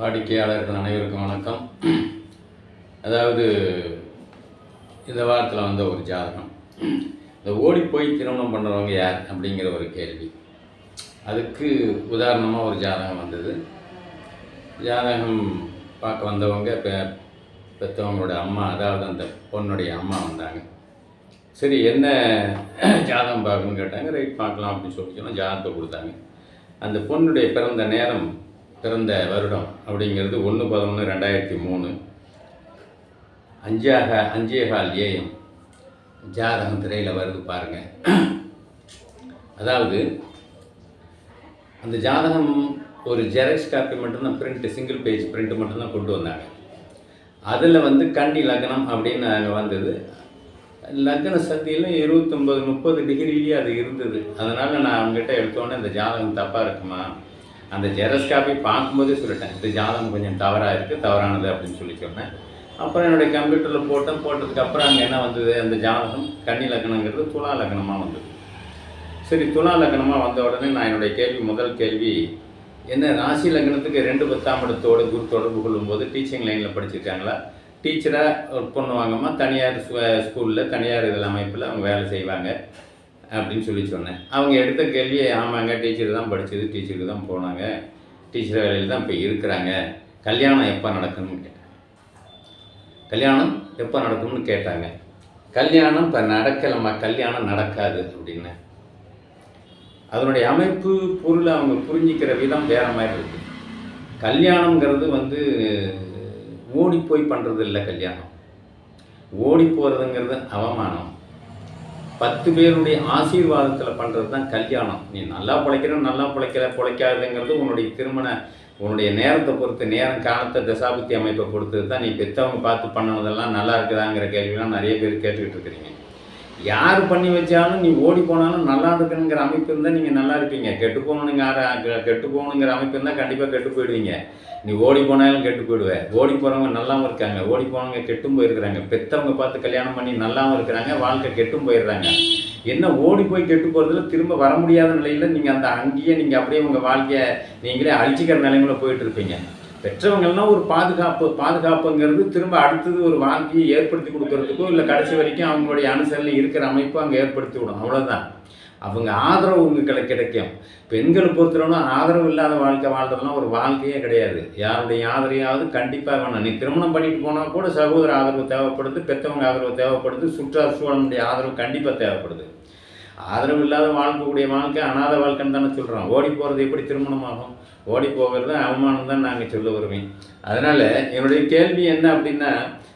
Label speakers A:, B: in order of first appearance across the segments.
A: வாடிக்கையாளர்கள் அனைவருக்கும் வணக்கம். அதாவது இந்த வாரத்தில் வந்த ஒரு ஜாதகம். இந்த ஓடி போய் திருமணம் பண்ணுறவங்க யார் அப்படிங்கிற ஒரு கேள்வி. அதுக்கு உதாரணமாக ஒரு ஜாதகம் வந்தது. ஜாதகம் பார்க்க வந்தவங்க பெ பெற்றவங்களோட அம்மா அதாவது அந்த பொண்ணுடைய அம்மா வந்தாங்க. சரி என்ன ஜாதகம் பார்க்கணும்னு கேட்டாங்க. ரைட் பார்க்கலாம் அப்படின்னு சொல்லி சொன்னால் ஜாதகத்தை கொடுத்தாங்க. அந்த பொண்ணுடைய பிறந்த நேரம் பிறந்த வருடம் அப்படிங்கிறது ஒன்று பதினொன்று ரெண்டாயிரத்தி மூணு. அஞ்சாக அஞ்சே கால் ஏஎம். ஜாதகம் திரையில் வருது பாருங்கள் அதாவது அந்த ஜாதகம் ஒரு ஜெராக்ஸ் காப்பி மட்டும்தான் பிரிண்ட்டு சிங்கிள் பேஜ் பிரிண்ட் மட்டும்தான் கொண்டு வந்தாங்க. அதில் வந்து கண்டி லக்னம் அப்படின்னு அங்கே வந்தது. லக்ன சக்தியில் இருபத்தொம்பது முப்பது டிகிரிலேயே அது இருந்தது. அதனால் நான் அவங்ககிட்ட எடுத்தோன்னே இந்த ஜாதகம் தப்பாக இருக்குமா? அந்த ஜெரஸ் காப்பி பார்க்கும்போதே சொல்லிட்டேன் இந்த ஜாதகம் கொஞ்சம் தவறாக இருக்குது தவறானது அப்படின்னு சொல்லி சொன்னேன். அப்புறம் என்னுடைய கம்ப்யூட்டரில் போட்டேன் போட்டதுக்கப்புறம் அங்கே என்ன வந்தது? அந்த ஜாதகம் கன்னி லக்னங்கிறது துலா லக்னமாக வந்தது. சரி துலா லக்னமாக வந்த உடனே நான் என்னுடைய கேள்வி முதல் கேள்வி என்ன ராசி லக்னத்துக்கு ரெண்டு பத்தாம் இடத்தோடு குரு தொடர்பு கொள்ளும்போது டீச்சிங் லைனில் படிச்சிருக்காங்களா? டீச்சராக ஒர்க் பண்ணுவாங்கம்மா தனியார் ஸ்கூலில் தனியார் இதில் அமைப்பில் அவங்க வேலை செய்வாங்க. அப்படின்னு சொல்லி சொன்னேன். அவங்க எடுத்த கேள்வியை ஆமாங்க டீச்சர் தான் படித்தது டீச்சருக்கு தான் போனாங்க. டீச்சர் வேலையில் தான் இப்போ இருக்கிறாங்க. கல்யாணம் எப்போ நடக்கணும்னு கேட்டேன் கல்யாணம் எப்போ நடக்கும்னு கேட்டாங்க. கல்யாணம் இப்போ நடக்கலம்மா கல்யாணம் நடக்காது அப்படின்னு. அதனுடைய அமைப்பு பொருளை அவங்க புரிஞ்சிக்கிற விதம் வேறு மாதிரி இருக்குது கல்யாணங்கிறது வந்து ஓடி போய் பண்ணுறது இல்லை கல்யாணம். ஓடி போகிறதுங்கிறது அவமானம். பத்து பேருடைய ஆசீர்வாதத்தில் பண்ணுறது தான் கல்யாணம். நீ நல்லா பிழைக்கிற நல்லா பிழைக்கல பிழைக்காதுங்கிறது உன்னுடைய திருமண உன்னுடைய நேரத்தை பொறுத்து நேரம் காலத்தை தசாபுத்தி அமைப்பை பொறுத்து தான் நீ பெற்றவங்க பார்த்து பண்ணதெல்லாம் நல்லா இருக்குதாங்கிற கேள்விலாம் நிறைய பேர் கேட்டுக்கிட்டு இருக்கிறீங்க. யார் பண்ணி வச்சாலும் நீ ஓடி போனாலும் நல்லா இருக்கணுங்கிற அமைப்பு இருந்தால் நீங்கள் நல்லா இருப்பீங்க கெட்டு போகணுங்கிற கெட்டு போகணுங்கிற அமைப்பு இருந்தால் கண்டிப்பாக கெட்டு போயிடுவீங்க. நீ ஓடி போனாலும் கெட்டு போயிடுவேன் ஓடி போகிறவங்க நல்லாவும் இருக்காங்க. ஓடி போனவங்க கெட்டும் போயிருக்கிறாங்க. பெற்றவங்க பார்த்து கல்யாணம் பண்ணி நல்லாவும் இருக்கிறாங்க. வாழ்க்கை கெட்டும் போயிடுறாங்க. என்ன ஓடி போய் கெட்டு போகிறதுல திரும்ப வர முடியாத நிலையில் நீங்கள் அந்த அங்கேயே நீங்கள் அப்படியே உங்கள் வாழ்க்கையை நீங்களே அழிச்சிக்கிற நிலைமையில போயிட்டு இருப்பீங்க. பெற்றவங்கள்னா ஒரு பாதுகாப்பு பாதுகாப்புங்கிறது திரும்ப அடுத்தது ஒரு வாழ்க்கையை ஏற்படுத்தி கொடுக்கறதுக்கோ இல்லை கடைசி வரைக்கும் அவங்களுடைய அனுசரணை இருக்கிற அமைப்பு அங்கே ஏற்படுத்தி விடும் அவ்வளோதான் அவங்க ஆதரவு உங்களுக்கு கிடைக்கும். பெண்களை பொறுத்தவரைக்கும் ஆதரவு இல்லாத வாழ்க்கை வாழ்றதுலாம் ஒரு வாழ்க்கையே கிடையாது. யாருடைய ஆதரவையாவது கண்டிப்பாக வேணும். நீ திருமணம் பண்ணிட்டு போனால் கூட சகோதர ஆதரவு தேவைப்படுது பெற்றவங்க ஆதரவு தேவைப்படுது சுற்றுலா சூழலுடைய ஆதரவு கண்டிப்பாக தேவைப்படுது. ஆதரவு இல்லாத வாழ்க்கக்கூடிய வாழ்க்கை அனாத வாழ்க்கைன்னு தானே சொல்கிறோம் ஓடி போகிறது எப்படி திருமணமாகும்? ஓடி போகிறது அவமானம் தான் நாங்கள் சொல்ல வருவேன். அதனால் என்னுடைய கேள்வி என்ன அப்படின்னா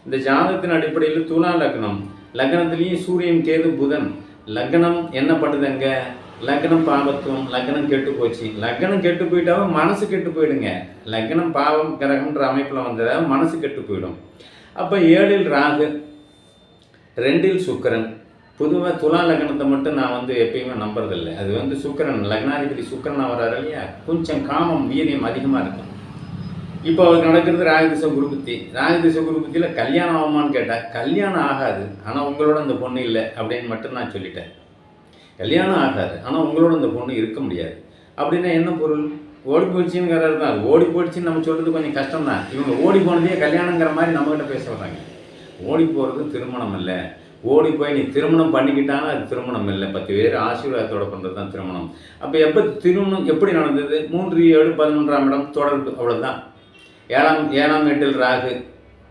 A: இந்த ஜாதகத்தின் அடிப்படையில் துலா லக்னம். லக்னத்துலேயும் சூரியன் கேது புதன். லக்னம் என்ன பண்ணுதுங்க லக்னம் பாவத்துவம் லக்னம் கெட்டு போச்சு. லக்னம் கெட்டு போயிட்டாவும் மனசு கெட்டு போயிடுங்க. லக்னம் பாவம் கிரகம்ன்ற அமைப்பில் வந்ததாக மனசு கெட்டு போயிடும். அப்போ ஏழில் ராகு ரெண்டில் சுக்கரன். பொதுவாக துலா லக்னத்தை மட்டும் நான் வந்து எப்பயுமே நம்புறதில்லை. அது வந்து சுக்கரன் லக்னாதிபதி சுக்கரன் வர்றாரு இல்லையா? கொஞ்சம் காமம் வீரியம் அதிகமாக இருக்கும். இப்போ அவருக்கு நடக்கிறது ராகதிச குருபுத்தி ராகதிச குருபுத்தியில் கல்யாணம் ஆகுமான்னு கேட்டால் கல்யாணம் ஆகாது. ஆனால் உங்களோட அந்த பொண்ணு இல்லை அப்படின்னு மட்டும் நான் சொல்லிட்டேன். கல்யாணம் ஆகாது. ஆனால் உங்களோட அந்த பொண்ணு இருக்க முடியாது. அப்படின்னா என்ன பொருள்? ஓடி போயிடுச்சுங்கிறது தான். அது ஓடி போயிடுச்சுன்னு நம்ம சொல்கிறது கொஞ்சம் கஷ்டம் தான் இவங்க ஓடி போனதே கல்யாணங்கிற மாதிரி நம்மகிட்ட பேச வர்றாங்க. ஓடி போகிறது திருமணம் இல்லை ஓடி போய் நீ திருமணம் பண்ணிக்கிட்டானா அது திருமணம் இல்லை. பத்து பேர் ஆசீர்வாதத்தோட பண்ணுறது தான் திருமணம். அப்போ எப்போ திருமணம் எப்படி நடந்தது? மூன்று ஏழு பதினொன்றாம் இடம் தொடர்பு அவ்வளோதான் ஏழாம் ஏழாம் எட்டில் ராகு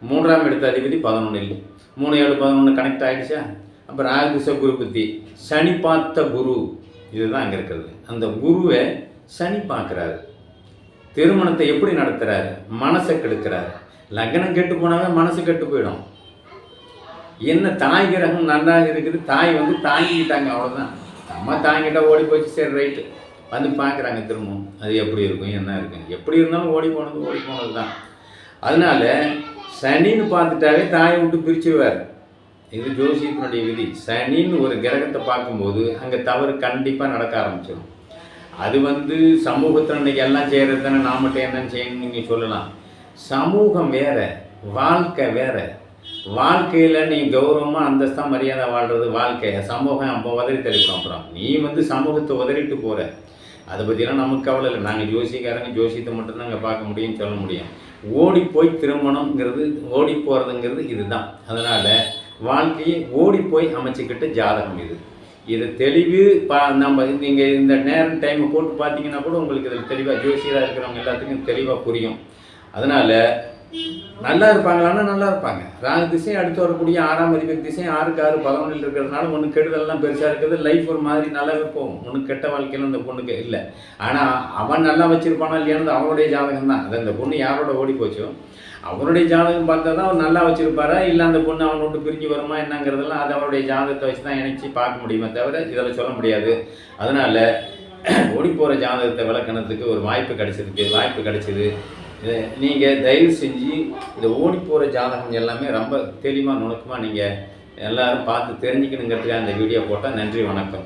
A: மூன்றாம் இடத்து அதிபதி பதினொன்றில் மூணு ஏழு பதினொன்று கனெக்ட் ஆகிடுச்சா அப்போ ராகு திசை குரு புத்தி. சனி பார்த்த குரு. இதுதான் அங்கே இருக்கிறது. அந்த குருவை சனி பார்க்குறாரு. திருமணத்தை எப்படி நடத்துகிறாரு மனசை கெடுக்கிறாரு. லக்னம் கெட்டு போனாவே மனசு கெட்டு போயிடும். என்ன தாய் கிரகம் நன்றாக இருக்குது தாய் வந்து தாங்கிக்கிட்டாங்க அவ்வளோதான் அம்மா தாங்கிட்டா ஓடி போச்சு சரி ரைட்டு வந்து பார்க்குறாங்க திரும்பவும். அது எப்படி இருக்கும் என்ன இருக்கும் எப்படி இருந்தாலும் ஓடி போனது ஓடி போனது தான் அதனால சனின்னு பார்த்துட்டாவே தாயை விட்டு பிரிச்சிருவார் இது ஜோசியத்தினுடைய விதி. சனின்னு ஒரு கிரகத்தை பார்க்கும்போது அங்கே தவறு கண்டிப்பாக நடக்க ஆரம்பிச்சிடும் அது வந்து சமூகத்தில் இன்றைக்கி எல்லாம் செய்கிறது தானே நான் மட்டும் என்னன்னு செய்யணும்னு நீங்கள் சொல்லலாம். சமூகம் வேற வாழ்க்கை வேறு. வாழ்க்கையில் நீ கௌரவமாக அந்தஸ்தான் மரியாதை வாழ்கிறது வாழ்க்கை. சமூகம் அப்போ உதறி தெளிப்போம் அப்புறம் நீ வந்து சமூகத்தை உதறிட்டு போகிற அதை பற்றிலாம் நமக்கு கவலை இல்லை. நாங்கள் ஜோசிக்காரங்க ஜோசியத்தை மட்டும்தான் அங்கே பார்க்க முடியும்னு சொல்ல முடியும். ஓடி போய் திருமணம்ங்கிறது ஓடி போகிறதுங்கிறது இதுதான். அதனால் வாழ்க்கையை ஓடி போய் அமைச்சிக்கிட்ட ஜாதகம் இது. இது தெளிவு பா நம்ம நீங்கள் இந்த நேரம் டைமை போட்டு பார்த்தீங்கன்னா கூட உங்களுக்கு இதில் தெளிவாக ஜோசியராக இருக்கிறவங்க எல்லாத்துக்கும் தெளிவாக புரியும். அதனால் நல்லா இருப்பாங்களான்னா நல்லா இருப்பாங்க. ராகு திசை அடுத்து வரக்கூடிய ஆறாம் அதிபதி திசை ஆறுக்கு ஆறு பதினொன்றில் இருக்கிறதுனால ஒன்று கெடுதல்லாம் பெருசாக இருக்குது. லைஃப் ஒரு மாதிரி நல்லாவே போகும். ஒன்று கெட்ட வாழ்க்கையில் அந்த பொண்ணுக்கு இல்லை. ஆனால் அவன் நல்லா வச்சுருப்பானா இல்லையானது அவனுடைய ஜாதகம் தான். அது அந்த பொண்ணு யாரோட ஓடி போச்சோ அவனுடைய ஜாதகம் பார்த்தா தான் அவன் நல்லா வச்சுருப்பாரா? இல்லை அந்த பொண்ணு அவனை விட்டு பிரிஞ்சு வருமா என்னங்கிறதெல்லாம் அது அவனுடைய ஜாதகத்தை வச்சு தான் இணைச்சி பார்க்க முடியுமே தவிர இதில் சொல்ல முடியாது. அதனால் ஓடி போகிற ஜாதகத்தை விளக்கணத்துக்கு ஒரு வாய்ப்பு கிடைச்சிருக்கு வாய்ப்பு கிடைச்சிது. நீங்கள் தயவு செஞ்சு இந்த ஓடி போகிற ஜாதகம் எல்லாமே ரொம்ப தெளிவாக நுணுக்கமாக நீங்கள் எல்லோரும் பார்த்து தெரிஞ்சுக்கணுங்கிறதுக்காக இந்த வீடியோ போட்டால் நன்றி வணக்கம்.